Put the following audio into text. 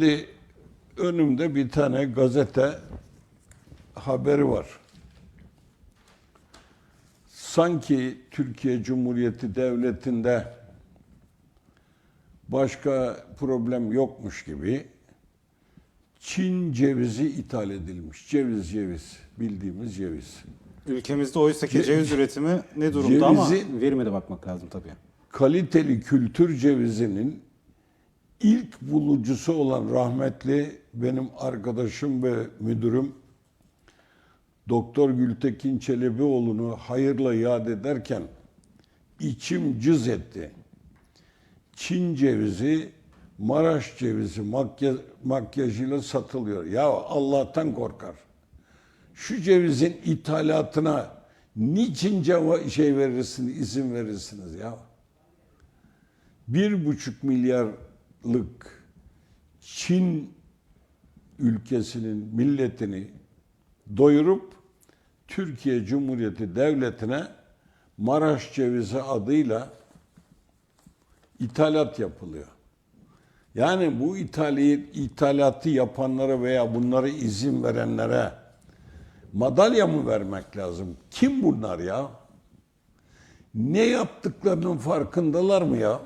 Şimdi önümde bir tane gazete haberi var. Sanki Türkiye Cumhuriyeti Devleti'nde başka problem yokmuş gibi Çin cevizi ithal edilmiş. Ceviz ceviz bildiğimiz ceviz. Ülkemizde oysa ki Ce- ceviz üretimi ne durumda ama Cevizi- verime de bakmak lazım tabii. kaliteli kültür cevizinin ilk bulucusu olan rahmetli benim arkadaşım ve müdürüm Doktor Gültekin Çelebioğlu'nu hayırla yad ederken içim cız etti. Çin cevizi, Maraş cevizi makya, makyajıyla satılıyor. Ya Allah'tan korkar. Şu cevizin ithalatına niçin ceva- şey verirsiniz, izin verirsiniz ya? bir buçuk milyarlık Çin ülkesinin milletini doyurup Türkiye Cumhuriyeti Devleti'ne Maraş cevizi adıyla ithalat yapılıyor. Yani bu ithali, ithalatı yapanlara veya bunları izin verenlere madalya mı vermek lazım? Kim bunlar ya? Ne yaptıklarının farkındalar mı ya?